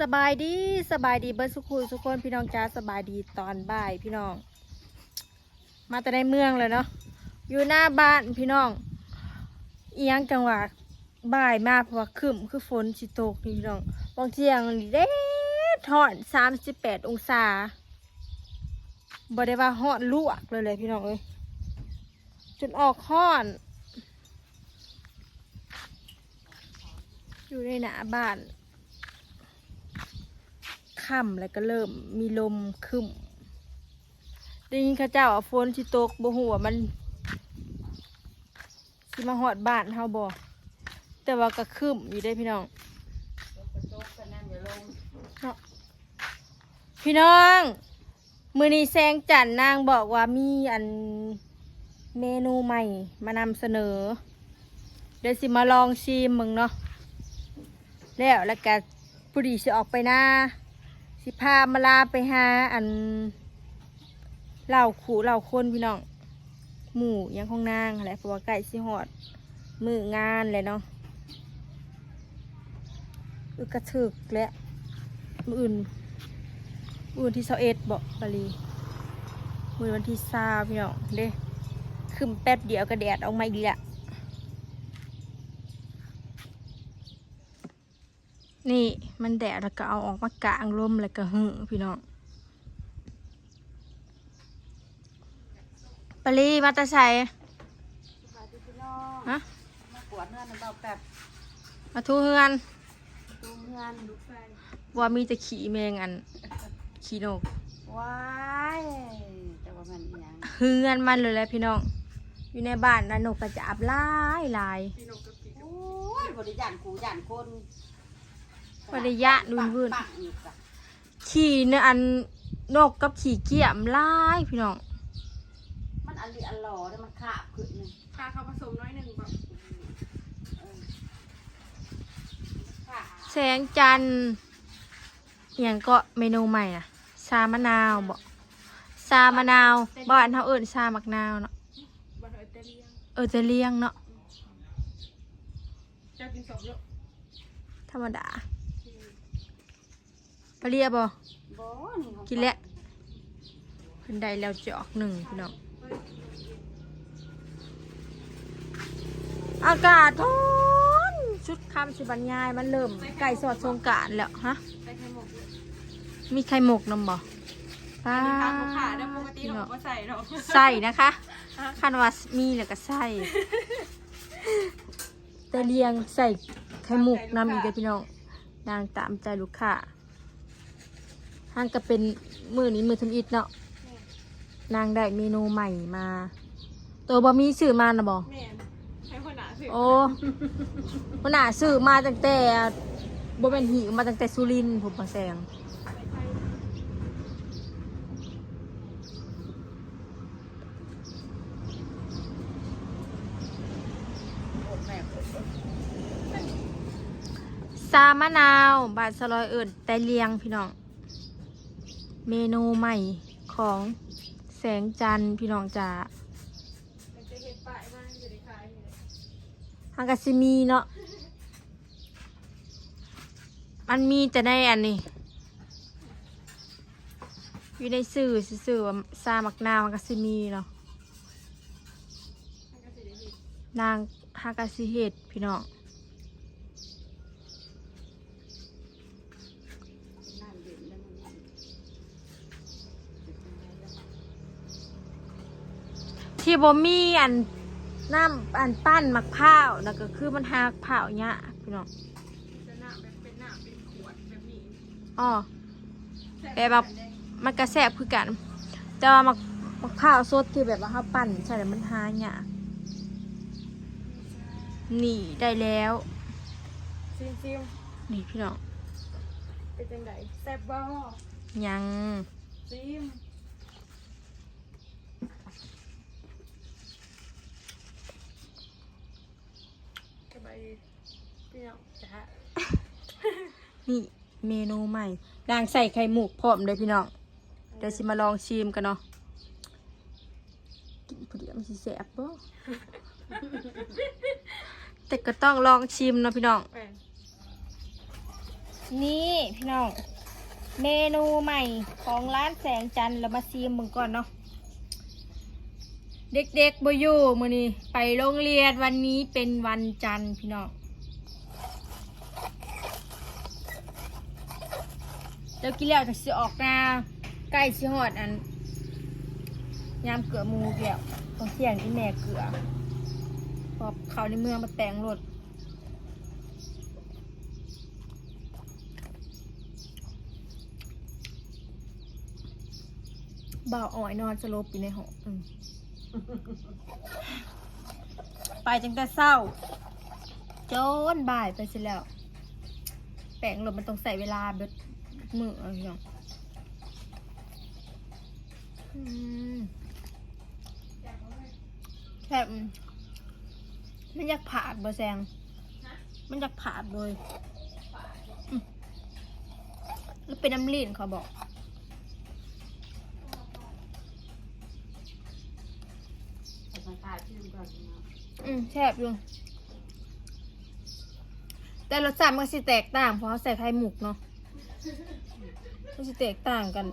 สบายดีสบายดีเบิร์สุขุสุกคนพี่น้องจ้าสบายดีตอนบ่ายพี่น้อง มาแต่ในเมืองเลยเนาะอยู่หน้าบ้านพี่น้องเอียงจังหวะบ่ายมากเพราะว่าครึมคือฝนสิตกนี่พี่น้องบางเที่ยงเด็ดทอนสามสิบแปดองศาบ่ได้ว่าฮอดลวกเลยเลยพี่น้องเอ้ยจนออกห้อน อยู่ในหน้าบ้าน ค่ำแล้วก็เริ่มมีลมครึ้มได้ยินข้าเจ้าฝนสิตกบ่หัวมันสิมาหอดบ้านเฮาบ่แต่ว่าก็ครึ้มอยู่ได้พี่น้องพี่น้องมือนี้แซงจันนางบอกว่ามีอันเมนูใหม่มานำเสนอ เดี๋ยวสิมาลองชิมมึงเนาะแล้วแล้วก็ผู้ดีสิออกไปหน้า สิพามาลาไปหาอันเหล่าขู่เหล่าคนพี่น้อง หมู่ยังของนางอะไรเพราะว่าใกล้สิหอด มืองานเลยเนาะอึกระถึกและมืออื่นมือวันที่เสาเอ็ดบอกบาลีมือวันที่ซาพี่น้องเด้ขึ้นแป๊บเดียวก็แดดออกมาอีกและ นี่มันแดดแล้วก็เอาออกมากางร่มแล้วก็หึพี่น้องปาลีมาแตาใส่ฮะมากวดเนื้อน้ำเบาแบบมาทูเฮือนดูเงินดูไฟว่ามีแต่ขี่แมงอัน ขี่นกว้ายแต่ว่ามันอิหยังเฮือนมันเลยแหละพี่น้อง อยู่ในบ้านนะนกกระจาบหลายหลายโอ้ยบริยานกูยานคน บริยะนุ่นวุ่นปังอยู่กะขี่เนี่ยอันนกกับขี่เกี่ยมหลายพี่น้อง มันอันนี้อันหล่อแล้วมันขาบขึ้นนึงชาเขาผสมน้อยหนึ่งแบบเออขาบแสงจันทร์อหย่างก็เมนูใหม่อะชามะนาวบอกชามะนาวบ้านเฮาเอิ้นชามักนาวเนาะบัตรเตอรี่เออจะเลี้ยงเนาะเจ้ากินสมเยอะธรรมดา ปลาเรียบ่บ่นี่ของกินแล้วเพิ่นได้แล้วจอกหนึ่งพี่น้องอากาศร้อนชุดคำชุดบรรยายมันเริ่มใกล้สอดสงกรารแล้วฮะใส่ไข่หมกเยอะมีไข่หมกนำบ่ป้ามีข้าวขาด้วยปกติเราก็ใส่เนาะใส่นะคะคันว่ามีแล้วก็ใส่แต่เรียงใส่ไข่หมกนำอีกเด้อพี่น้องนางตามใจลูกค้า ห้างก็เป็นมือนี้มือทำอิดเนาะนางได้เมนูใหม่มา ตัวบะมีซื้อมานะบ่แม่ให้คนหนาสิโอ้มันน่าซื้อมาตั้งแต่บ่เป็นหิวมาตั้งแต่สุรินทร์ผมบางแสงแม่เปิดเปิดซามะนาว บาทสลอยเอิญแต่เลียงพี่น้อง เมนูใหม่ของแสงจันทร์พี่น้องจ๋าหายมากอยู่ในคายอยู่เลยฮังกาซิมีเนาะ มันมีแต่ในอันนี้ อยู่ในสื่อสื่อว่าซามักนาวฮังกาซิมีเนาะนก็จะได้เห็ดนางฮากาซิเฮดพี่น้อง น้ำเย็นแล้วมัน ที่บ่มีอันน้ำอันปั้นมะพร้าวนะก็คือมันหักเผาวเนี่ยากพี่น้องจะหน้าแบบเป็นหน้าเป็นขวดแบบนี้อ๋อแต่แบบมันกระแสบคือกัน แต่ว่ามะมะพร้าวสดที่แบบว่าเขาปั้นใช่แล้วมันหายากนี่ได้แล้วซิมซิมนี่พี่น้องเป็นจังไดแซ่บบ่ยังซิม สบายดีพี่น้องจ้านี่เมนูใหม่นางใส่ไข่หมูกพร้อมเลยพี่น้อง เดี๋ยวสิมาลองชิมกันเนาะ กินผู้เดียวมันสิแสบบ่แต่ก็ต้องลองชิมเนาะพี่น้องแม่นนี่พี่น้อง เมนูใหม่ของร้านแสงจันทร์เรามาซีมมึงก่อนเนาะ เด็กๆบอยู่มือนี้ไปโรงเรียนวันนี้เป็นวันจันทร์พี่น้องเดี๋ยวกินแล้วจะสิออกนาใกล้สิหอดอันยามเกลือมูเกี่ยวต้องเสี่ยงที่แม่เกลือพอเขาในเมืองมาแต่งรถบ่าวอ่อยนอนสลบอยู่ในห้องอืม ไปจังแต่เศร้า จนบ่ายไปเสร็จแล้ว แปลงรถมันต้องใส่เวลาเบิดมืออะไรอย่างแค่มันอยากผ่าดบ่แซง มันอยากผ่าดเลยแล้วเป็นน้ำลีนเขาบอก แต่มันตายชื่ อก่อนนะอืมแซ่บอยู่แต่รสชาติมันก็สิแตกต่าง เพราะเขาใส่ไข่หมุกเนาะมันสิแตกต่างกัน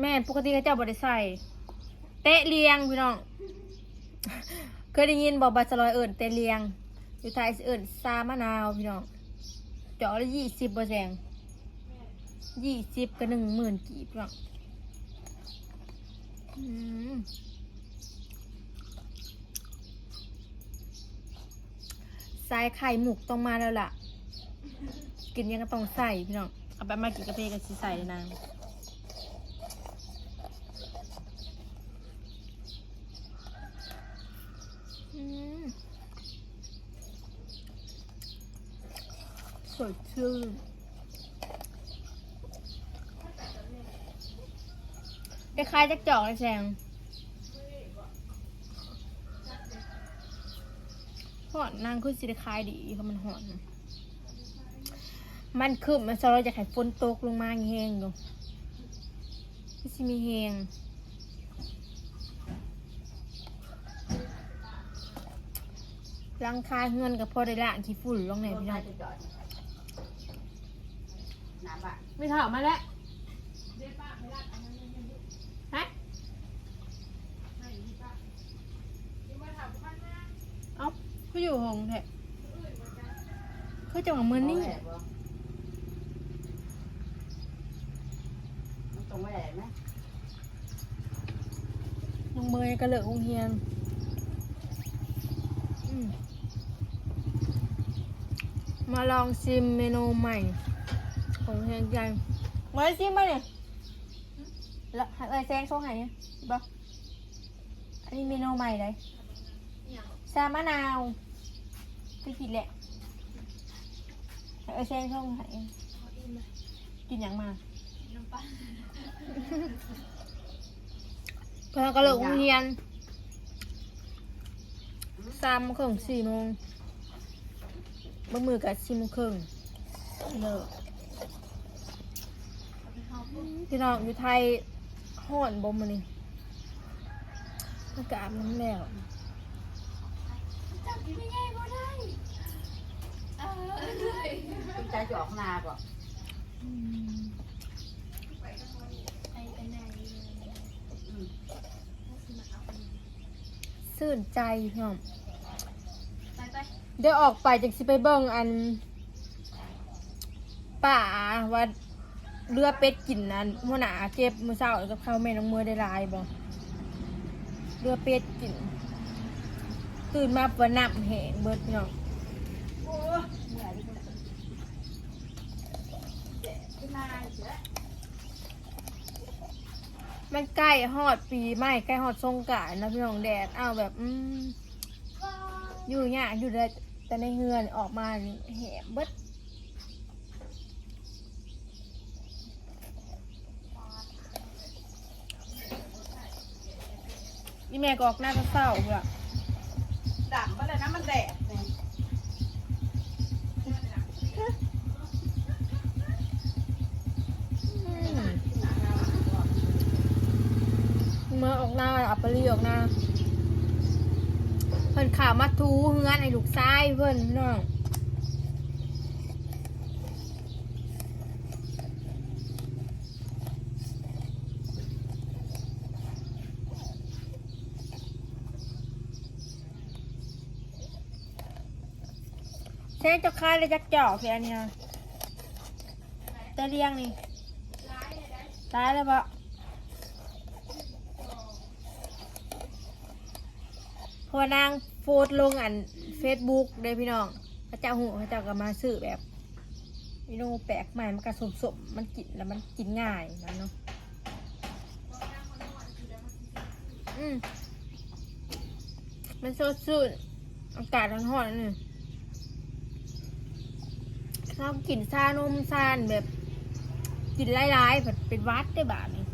แม่นปกติเขาเจ้าบริใส่เตะเลียงพี่น้อง เคยได้ยินบอกบาสลอยเอิ่นเตะเลียง อยู่ไทยสิเอิ่นซามะนาวพี่น้องเจาะละยี่สิบเปอร์เซ็นต์ยี่สิบกับหนึ่งหมื่นกีบพี่น้องอืม สายไข่หมุกต้องมาแล้วล่ะ กินยังก็ต้องใส่พี่น้อง เอาไปมากินกาแฟกันสิใส่นางอืมสดชื่นคล้ายๆจักจอกเลยแซง หอนนางคือสิได้คายดีเพราะมันหอน มันคือมันสเราจะให้ฝนตกลงมาแห้งอยู่คือสิมีแห้งรังคาเงินกับพอได้ละขี้ฝุ่นลงไหนรถพี่ไฟน้องจะจอดน้ำบ้านไม่ถามมาแล้ว เอาเขาอยู่ห้องแท้เขาจะมาเมือนี่เอาแหละบ่มันตรงไม่แหลมไหมน้องเมยกระเหลือกโรงเรียนอืมมาลองชิมเมนูใหม่ ของเฮียนใจมาชิมมาเนี่ยแล้วเอ้ยแซงโซ่ไหนเนี่ยบอกอันนี้เมนูใหม่เลยซามะนาว พี่ผิดแหละเอ้แซงโซ่ไหนกินอย่างมาพอกระเหลกเรียนสามโมงครึ่งสี่โมงบะมือกับสี่โมงครึ่งเลิกพี่น้องอยู่ไทยห่อนบ่มานี่อากาศมันแล้ว คุณใจจะออกนาบ่อืมอืมซื่นใจพี่น้องเดี๋ยวออกไปจากสิไปเบิ่งอันป่าว่าเรือเป็ดกินนั้นหัวหน้าเก็บมือเศร้ากับข้าวแม่น้องมือได้ลายบ่เรือเป็ดกิน ตื่นมาปิดน้ำแห้งเบิดเนาเจ๊มันใกล้ฮอดปีใหม่ใกล้ฮอดสงกรานต์นะพี่น้องแดดอ้าวแบบอืมอยู่เนี่ยากอยู่เลยแต่ในเฮือนออกมาแหมเบิดนี่แม่ก็ออกหน้าก็เศร้าเพื่อ ดำมาเลยนะมันแดดนี่ยอืมเมื่อออกหน้าอัปปรีออกหน้าเพิ่นข่าวมาทูเฮือนไอ้ลูกซ้ายเพิ่นพี่น้อง แซงเจ้า คายเลยจักจอกแค่นี้นะตะเลี้ยงนี่ตายแล้วปะพอนางโพสลงอันเฟซบุ๊กเลยพี่น้องพระเจ้าหูพระเจ้าก็มาซื้อแบบเมนูแปลกใหม่มันกระสมสมๆมันกินแล้วมันกินง่ายนะเนาะอืมมันสดชื่นอากาศร้อนๆนี่ ชอบกินซานมซานแบบ กินหลายๆแบบเป็นวัดได้แบบนี้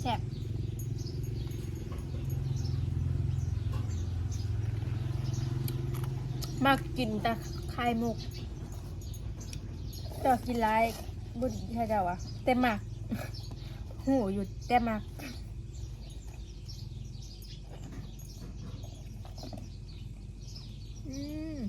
แซ่บๆมากกินแต่ไข่มุกเจ้ากินไรบุญใช่เจ้าวะเต็มมากหูอยู่เต็มมากอืม อืม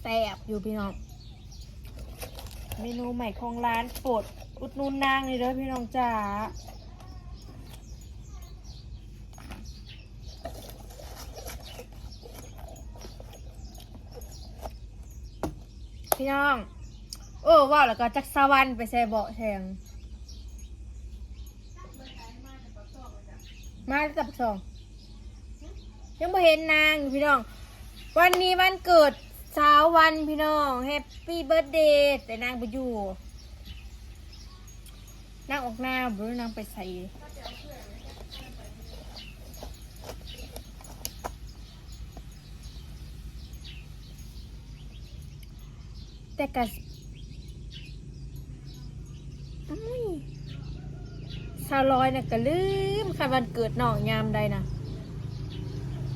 แซ่บอยู่พี่น้อง เมนูใหม่ของร้านโปรดอุดหนุนนางเลยเด้อพี่น้องจ๋าพี่น้อง โอ้ว้าแล้วก็จักสวรรค์ไปใส่เบาะแทงมาจับสองยังไม่เห็นนางพี่น้อง วันนี้วันเกิดสาววันพี่น้องแฮปปี้เบิร์ดเดย์แต่นางไปอยู่นางออกหน้าบรือนางไปใส่แต่กะอุ้ย สาวลอยน่ะก็ลืมคันวันเกิดน้องยามใดนะ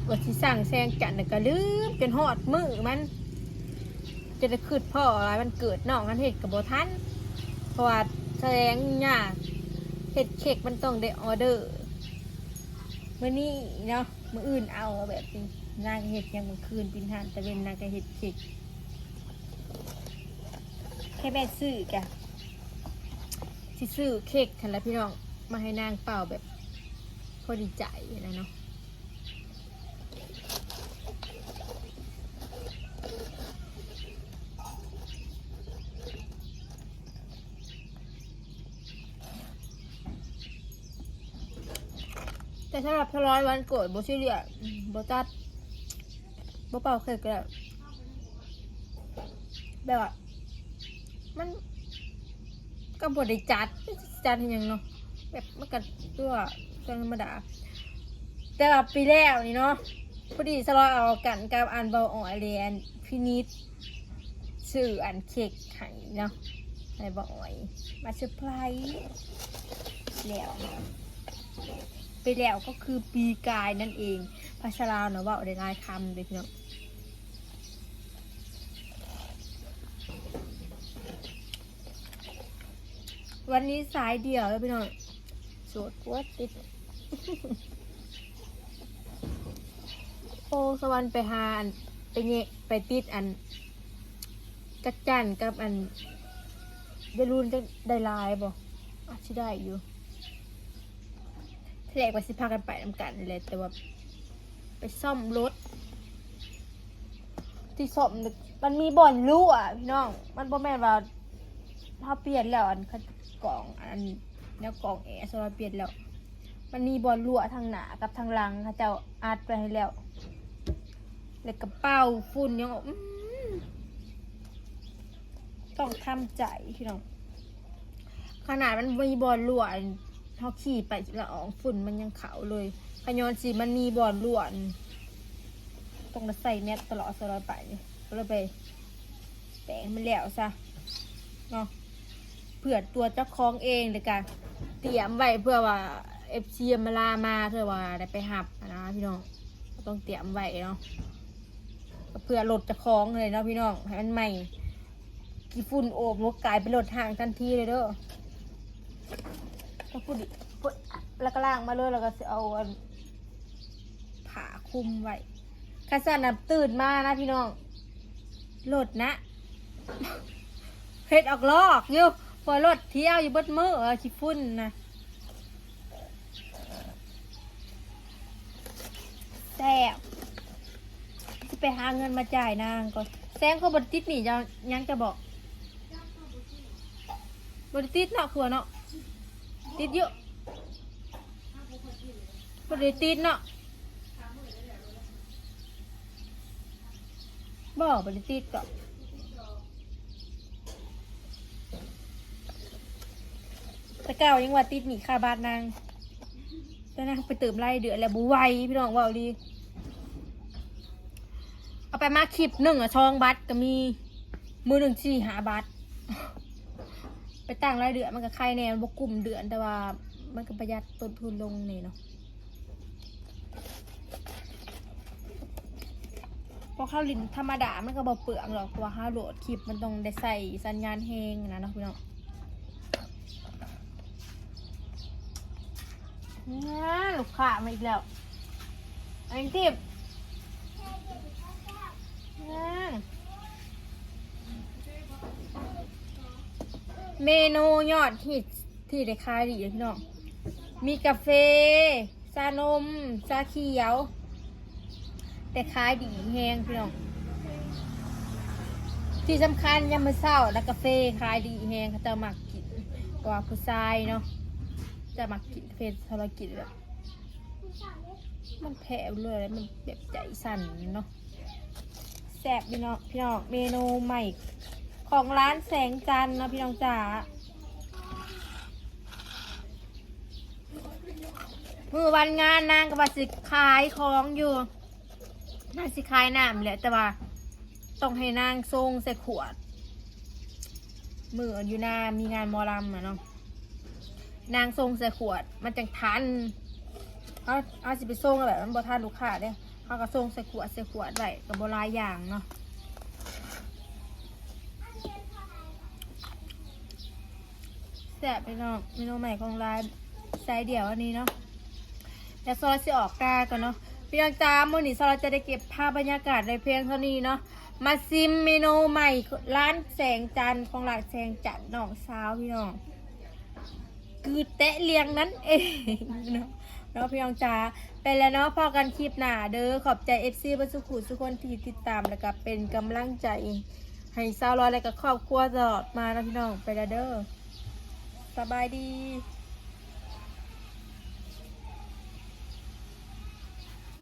ว่าสิสั่งแซงจันน่ะก็ลืมจนฮอดมือมัน จะได้คืดพ่ออะไรมันเกิดน้องกันเห็ดกับโบทันเพราะว่าแสดงยากเห็ดเค้กมันต้องได้ออเดอร์มื่อนี้เนาะมื่ออื่นเอาแบบนี้นางเห็ดยังมื่อคืนปินทานแต่เวนนางก็เห็ดเค้กแค่แม่ซื้อกะ สิซื้อเค้กกันแล้วพี่น้อง มาให้นางเป่าแบบพอดีใจนะเนาะแต่สำหรับทร้อยวันโกรธโบชิเลียโบตัดโบเป่าเค้กก็ได้แบบว่ามัน ก็บได้จัดจัดให้หยังเนาะแบบมันก็ตัวตัวธรรมดา แต่ว่าปีแล้วนี่เนาะพอดีสลอยเอากันกับอันเบาอ่อยเรียนพินิษชื่ออันเค้กไห้เนาะในเบาอ่อย มาเซอร์ไพรส์แล้วไปแล้วก็คือปีกายนั่นเองภาษาลาวเนาะว่าได้ลายคำเลยพี่น้อง วันนี้สายเดี่ยวแล้วพี่น้องสวดวัดติด โอสวรรค์ไปหาอันไปเงะไปติดอันจักจันกับอันเดรุนจะได้ลายบ่อาจจะได้อยู่ทีแรกว่าสิพากันไปนำกันเลยแต่ว่าไปซ่อมรถ ที่ซ่อมมันมีบ่อนรั่วพี่น้อง มันบ่แม่นว่าถ้าเปลี่ยนแล้วอันคัด กล่องอันแนวกล่องแอร์โซลาเปลี่ยนแล้ว มันมีบอลรั่วทางหนากับทางหลังเขาเจ้าอัดไปให้แล้วแล้วกระเป๋าฝุ่นยังต้องทำใจพี่น้องขนาดมันมีบอลรั่วอันเขาขี่ไปละอองฝุ่นมันยังขาวเลยขยอนสิมันมีบอลรั่วต้องใส่แมสตลอดสลอดไปเลยไปแปะให้มันแล้วซะเนาะ เผื่อตัวเจ้าของเองเลยกันเตรียมไว้เพื่อว่าเอฟซีมาลามาเพื่อว่าได้ไปหับนะพี่น้องต้องเตรียมไว้เนาะเพื่อลดเจ้าของเลยเนาะพี่น้องให้มันใหม่กี่ฝุ่นโอบหัวกลายเป็นรถห่างทันทีเลยเด้อพูดดิพูดแล้วก็ล่างมาเลยแล้วก็เอาผ้าคลุมไว้ข้าสันน่ะตื่นมานะพี่น้องรถนะเฮ็ดออกลอกอยู่ พอรถเที่ยวอยู่เบดมือเออขี้ฝุ่นนะแซ่บจะไปหาเงินมาจ่ายนางก่อนแซงเขาบริติดหนี่จะยังจะบอกบริติดเนาะครัวเนาะติดเยอะบริติดเนาะบอกบริติดก่อน แต่เก่ายังว่าติดหนีค่าบาทนางแล้วนางไปเติมไล่เดือดแล้วบุไวพี่น้องว่าดีเอาไปมาคลิปหนึ่งอะช่องบัตรก็มีมือหนึ่งสี่หาบัตรไปตั้งรเดือนมันก็ใครแน่มันบกลุ่มเดือนแต่ว่ามันก็ประหยัดต้นทุนลงนี่เนาะเพราะข้าวลินธรรมดา มันก็บอเปลืองหรอกเพราะว่าข้าวโหลดคลิปมันต้องได้ใส่สัญญาณแหงนะเนาะพี่น้อง น่าลูกค้ามาอีกแล้วอันทิพย์อ่าเมนูยอดฮิตที่ได้ขายดีเลยพี่น้องมีกาแฟชานมชาเขียว แต่ขายดีแฮงพี่น้องที่สำคัญยามมื้อเช้าแล้วกาแฟขายดีแฮงเขาจะมักกินเพราะว่าผู้ชายเนาะ จะมักกินกาแฟธุรกิจแบบมันแผ่เลย มันแบบใจสั่นเนาะแซ่บพี่น้องพี่น้องเมนูใหม่ของร้านแสงจันนะพี่น้องจ๋ามือวันงานนางก็ว่าสิขายของอยู่นางสิขายน้ำแหละแต่ว่าต้องให้นางทรงใส่ขวด มืออยู่หนามีงานมอลำอะเนาะ นางทรงใส่ขวด มันจังทันเอาเอาสิไปทรงแบบมันบ่ทันลูกค้าเด้เขาก็ส่งใส่ขวดใส่ขวดไว้กับโบราณอย่างเนาะแซ่บไปเนาะเมนูใหม่ของร้านไซเดี่ยวอันนี้เนาะเดี๋ยวซอยสิออกกากันเนาะพี่น้องจ้ามื่อนี้ซอยจะได้เก็บภาพบรรยากาศในเพียงเท่านี้เนาะมาซิมเมนูใหม่ร้านแสงจันทร์ของร้านแสงจันทร์น้องสาวพี่น้อง คือเตะเลียงนั่นเองเนาะเนาะพี่น้องจ๋าไปแล้วเนาะพอกันคลิปหน้าเด้อขอบใจ FC บรรสุขุทุกคนที่ติดตามแล้วก็เป็นกำลังใจให้สาวรอยและก็ครอบครัวตลอดมานะพี่น้องไปแล้วเด้อสบายดี